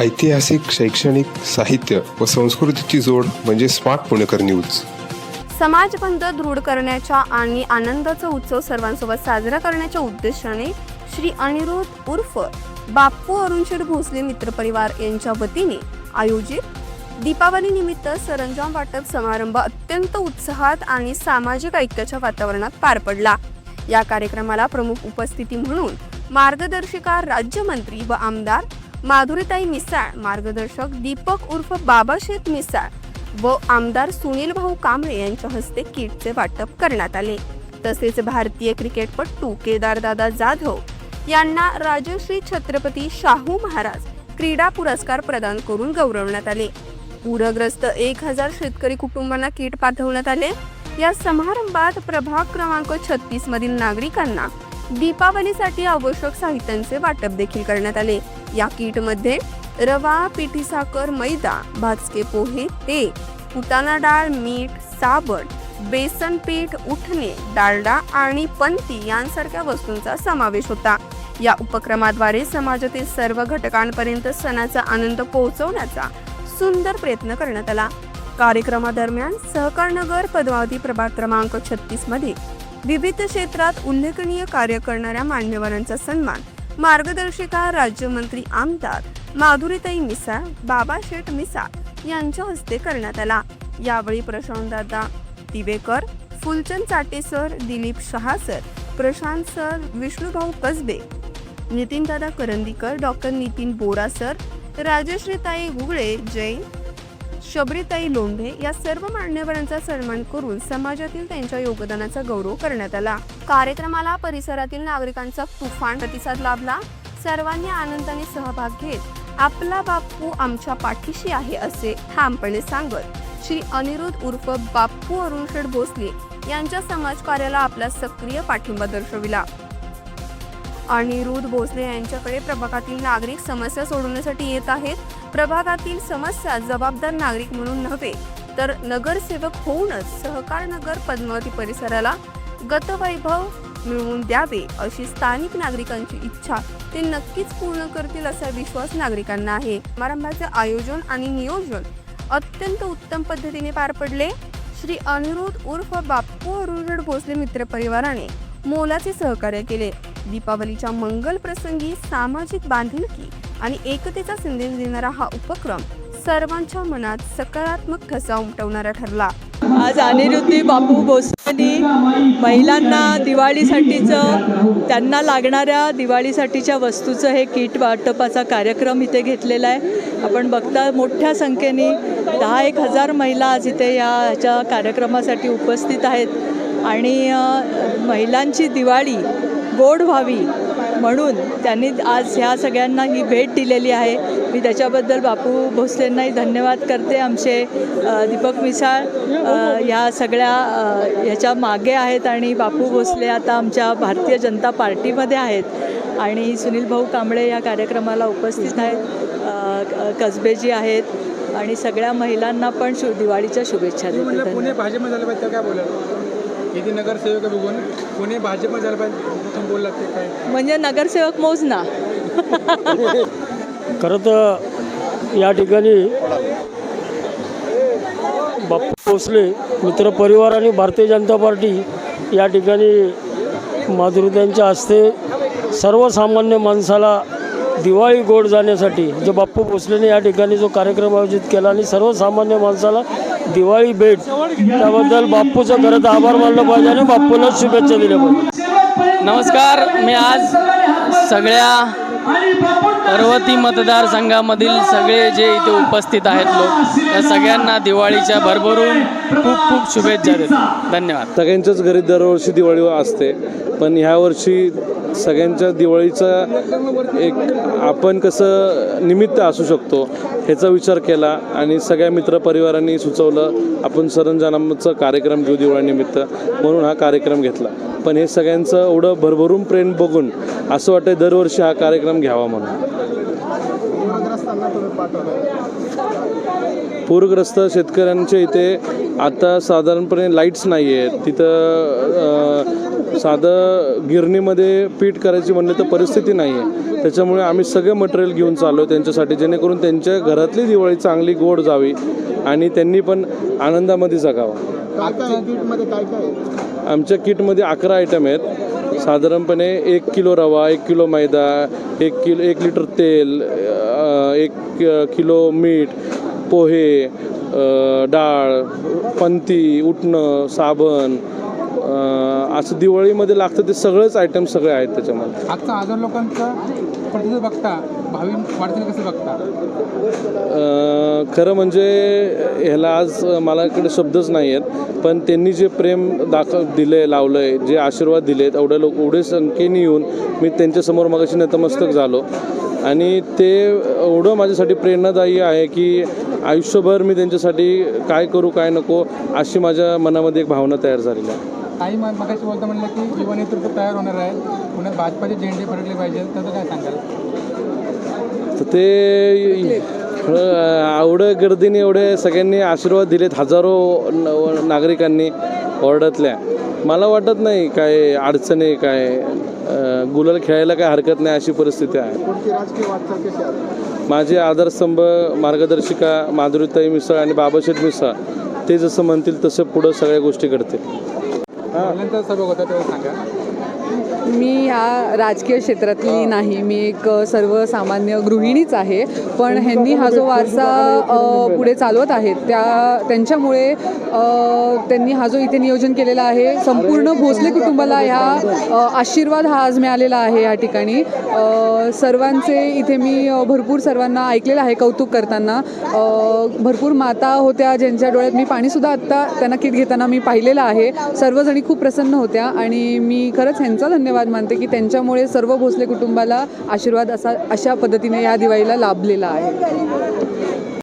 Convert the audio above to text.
ऐतिहासिक शैक्षणिक साहित्य व संस्कृतीची जोड म्हणजे स्मार्ट पुणेकर न्यूज. समाजबंध दृढ करण्याच्या आणि आनंदाचा उत्सव सर्वांसोबत साजरा करण्याच्या उद्देशाने श्री अनिरुद्ध उर्फ बाप्पू अरुणशेठ भोसले मित्रपरिवार यांच्या वतीने आयोजित दीपावली निमित्त सरंजाम वाटप समारंभ अत्यंत उत्साहात आणि सामाजिक ऐक्याच्या वातावरणात पार पडला. या कार्यक्रमाला प्रमुख उपस्थिती म्हणून मार्गदर्शिका राज्यमंत्री व आमदार माधुरीताई मिसाळ मार्गदर्शक दीपक उर्फ बाबाशेत मिसाळ व आमदार सुनील भाऊ कांबळे यांच्या हस्ते किटचे वाटप करण्यात आले. तसेच भारतीय क्रिकेटपटू केदारदादा जाधव यांना राजश्री छत्रपती शाहू महाराज क्रीडा पुरस्कार प्रदान करून गौरवण्यात आले. पूरग्रस्त एक हजार शेतकरी कुटुंबांना किट पाठवण्यात आले. या समारंभात प्रभाग क्रमांक छत्तीस मधील नागरिकांना दीपावलीसाठी आवश्यक साहित्यांचे वाटप देखील करण्यात आले. या किटमध्ये रवा पिठी साखर मैदा भाजके पोहे ते फुटाणा डाळ मीठ साबण बेसन पीठ उठणे डालडा आणि पंती यांसारख्या वस्तूंचा समावेश होता. या उपक्रमाद्वारे समाजातील सर्व घटकांपर्यंत सणाचा आनंद पोहोचवण्याचा सुंदर प्रयत्न करण्यात आला. कार्यक्रमादरम्यान सहकारनगर पद्मावती प्रभाग क्रमांक छत्तीसमध्ये विविध क्षेत्रात उल्लेखनीय कार्य करणाऱ्या मान्यवरांचा सन्मान मार्गदर्शिका राज्यमंत्री आमदार माधुरीताई मिसाळ बाबा शेठ मिसाळ यांच्या हस्ते करण्यात आला. यावेळी प्रशांतदादा Divekar Phulchand Chate sir Dilip Shah sir Prashant sir Vishnubhau Kasbe नितीनदादा करंदीकर डॉक्टर नितीन बोरा सर राजश्रीताई गुगळे जैन शबरीताई लोंढे या सर्व मान्यवरांचा सन्मान करून समाजातील त्यांच्या योगदानाचा गौरव करण्यात आला. कार्यक्रमाला परिसरातील नागरिकांचा तुफान प्रतिसाद लाभला. सर्वांनी आनंदाने सहभाग घेत आपला बाप्पू आमच्या पाठीशी आहे असे ठामपणे सांगत श्री अनिरुद्ध उर्फ बाप्पू अरुणशेठ भोसले यांच्या समाजकार्याला आपला सक्रिय पाठिंबा दर्शविला. अनिरुद्ध भोसले यांच्याकडे प्रभागातील नागरिक समस्या सोडवण्यासाठी येत आहेत. प्रभागातील समस्या जबाबदार नागरिक म्हणून नव्हे तर नगरसेवक होऊनच सहकार नगर पद्मावती परिसराला गतवैभव मिळवून द्यावे अशी स्थानिक नागरिकांची इच्छा ते नक्कीच पूर्ण करतील असा विश्वास नागरिकांना आहे. समारंभाचे आयोजन आणि नियोजन अत्यंत उत्तम पद्धतीने पार पडले. श्री अनिरुद्ध उर्फ बाप्पू अरुणजड भोसले मित्र परिवाराने मोलाचे सहकार्य केले. दीपावलीच्या मंगल प्रसंगी सामाजिक बांधिलकी आणि एकतेचा संदेश देणारा हा उपक्रम सर्वांच्या मनात सकारात्मक ठसा उमटवणारा ठरला. आज अनिरुद्धी बापू भोसलेंनी महिलांना दिवाळीसाठीचं त्यांना लागणाऱ्या दिवाळीसाठीच्या वस्तूचं हे किट वाटपाचा कार्यक्रम इथे घेतलेला आहे. आपण बघता मोठ्या संख्येने दहा एक हजार महिला आज इथे या ह्याच्या कार्यक्रमासाठी उपस्थित आहेत. आणि महिलांची दिवाळी गोड व्हावी म्हणून त्यांनी आज ह्या सगळ्यांना ही भेट दिलेली आहे. मी त्याच्याबद्दल बापू भोसलेंनाही धन्यवाद करते. आमचे दीपक मिसाळ ह्या सगळ्या ह्याच्या मागे आहेत आणि बापू भोसले आता आमच्या भारतीय जनता पार्टीमध्ये आहेत. आणि सुनील भाऊ कांबळे या कार्यक्रमाला उपस्थित आहेत. कसबेजी आहेत आणि सगळ्या महिलांना पण शु दिवाळीच्या शुभेच्छा देते. पुणे भाजपमध्ये झालं काय किती नगरसेवक बघून. पुणे भाजपमध्ये झालं पाहिजे बोललात ते काय? म्हणजे नगरसेवक मोजना खरं तर या ठिकाणी बाप्पू भोसले मित्रपरिवार आणि भारतीय जनता पार्टी या ठिकाणी माधुरीतांच्या हस्ते सर्वसामान्य माणसाला दिवाळी गोड जाण्यासाठी जे बाप्पू भोसलेने या ठिकाणी जो कार्यक्रम आयोजित केला आणि सर्वसामान्य माणसाला दिवाळी भेट. त्याबद्दल बाप्पूचं खरं तर आभार मानलं पाहिजे आणि बाप्पूला शुभेच्छा दिल्या पाहिजे. नमस्कार मी आज सगळ्या पर्वती मतदारसंघामधील सगळे जे इथे उपस्थित आहेत लोक या सगळ्यांना दिवाळीच्या भरभरून खूप खूप शुभेच्छा देतो. धन्यवाद. सगळ्यांच्याच घरी दरवर्षी दिवाळी असते पण ह्या वर्षी सगळ्यांच्या दिवाळीचा एक आपण कसं निमित्त असू शकतो ह्याचा विचार केला आणि सगळ्या मित्रपरिवारांनी सुचवलं आपण सरंजनामचं कार्यक्रम घेऊ दिवाळीनिमित्त म्हणून हा कार्यक्रम घेतला. पण हे सगळ्यांचं एवढं भरभरून प्रेम बघून असं वाटतं दरवर्षी हा कार्यक्रम घ्यावा म्हणून. पूरग्रस्त शेतकऱ्यांच्या इथे आता साधारणपणे लाईट्स नाही आहेत तिथं साधं गिरणीमध्ये पीठ करायची म्हणलं तर परिस्थिती नाही आहे त्याच्यामुळे आम्ही सगळे मटेरियल घेऊन चाललो आहे त्यांच्यासाठी जेणेकरून त्यांच्या घरातली दिवाळी चांगली गोड जावी आणि त्यांनी पण आनंदामध्ये जगावं? आमच्या किटमध्ये अकरा आयटम आहेत. साधारणपणे एक किलो रवा एक किलो मैदा एक किलो एक लिटर तेल एक किलो मीठ पोहे डाळ पंती उठणं साबण असं दिवाळीमध्ये लागतं ते सगळेच आयटम सगळे आहेत त्याच्यामध्ये. आजचा हजार लोकांचा प्रतिसाद बघता भावी वाढतील कसं बघता? खरं म्हणजे ह्याला आज मलाकडे शब्दच नाही आहेत पण त्यांनी जे प्रेम दाखव दिले लावलं आहे जे आशीर्वाद दिलेत एवढ्या लोक एवढे संख्येने येऊन मी त्यांच्यासमोर मगाशी नतमस्तक झालो. आणि ते एवढं माझ्यासाठी प्रेरणादायी आहे की आयुष्यभर मी त्यांच्यासाठी काय करू काय नको अशी माझ्या मनामध्ये एक भावना तयार झालेली आहे. काही मग मगाशी बोलता म्हणलं की युवा नेतृत्व तयार होणार आहे. पुण्यात भाजपाचे झेंडे फडकले पाहिजे त्याचं काय सांगाल? तर ते एवढं गर्दीने एवढे सगळ्यांनी आशीर्वाद दिलेत हजारो नागरिकांनी ऑर्डातल्या मला वाटत नाही काय अडचणी काय गुलाल खेळायला काय हरकत नाही अशी परिस्थिती आहे. कोणती राजकीय वाटचाल कशी आहे? माझे आधारस्तंभ मार्गदर्शिका माधुरीताई मिसळ आणि बाबाशेठ मिसळ ते जसं म्हणतील तसं पुढं सगळ्या गोष्टी घडतील. ऑनलाईनचा सभा होता तेव्हा सांगा. मी ह्या राजकीय क्षेत्रातली नाही. मी एक सर्वसामान्य गृहिणीच आहे. पण ह्यांनी हा जो वारसा पुढे चालवत आहेत त्या त्यांच्यामुळे त्यांनी हा जो इथे नियोजन केलेला आहे संपूर्ण भोसले कुटुंबाला ह्या आशीर्वाद हा आज मिळालेला आहे या ठिकाणी. सर्वांचे इथे मी भरपूर सर्वांना ऐकलेलं आहे कौतुक करताना. भरपूर माता होत्या ज्यांच्या डोळ्यात मी पाणीसुद्धा आत्ता त्यांना किट घेताना मी पाहिलेलं आहे. सर्वजणी खूप प्रसन्न होत्या आणि मी खरंच ह्यांचा धन्यवाद मानते की त्यांच्यामुळे सर्व भोसले कुटुंबाला आशीर्वाद असा अशा पद्धतीने या दिवाळीला लाभलेला आहे.